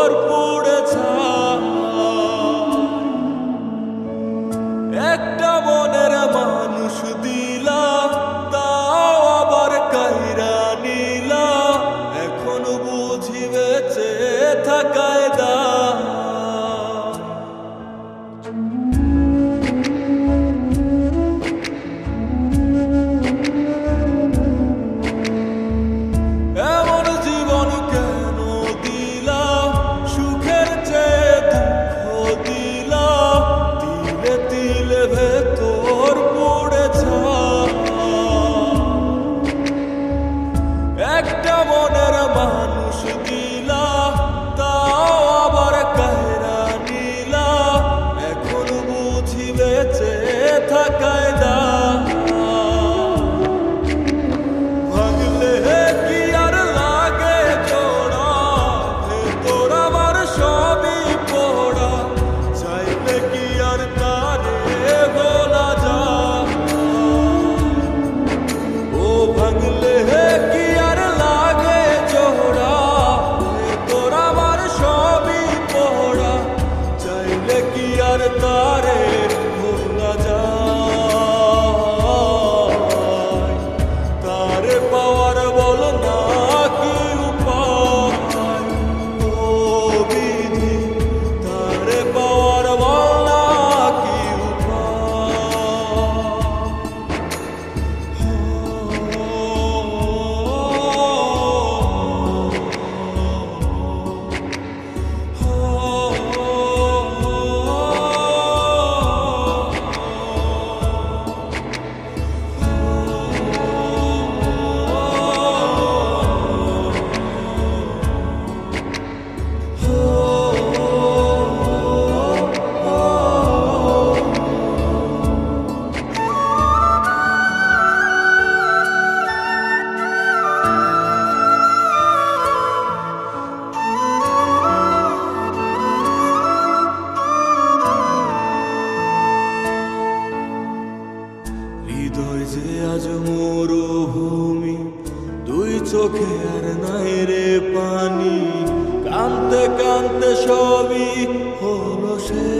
For de sal. Thank you. হৃদয় যে আজ মরুভূমি, দুই চোখে আর নাই রে পানি। কানতে কানতে সবই হল সে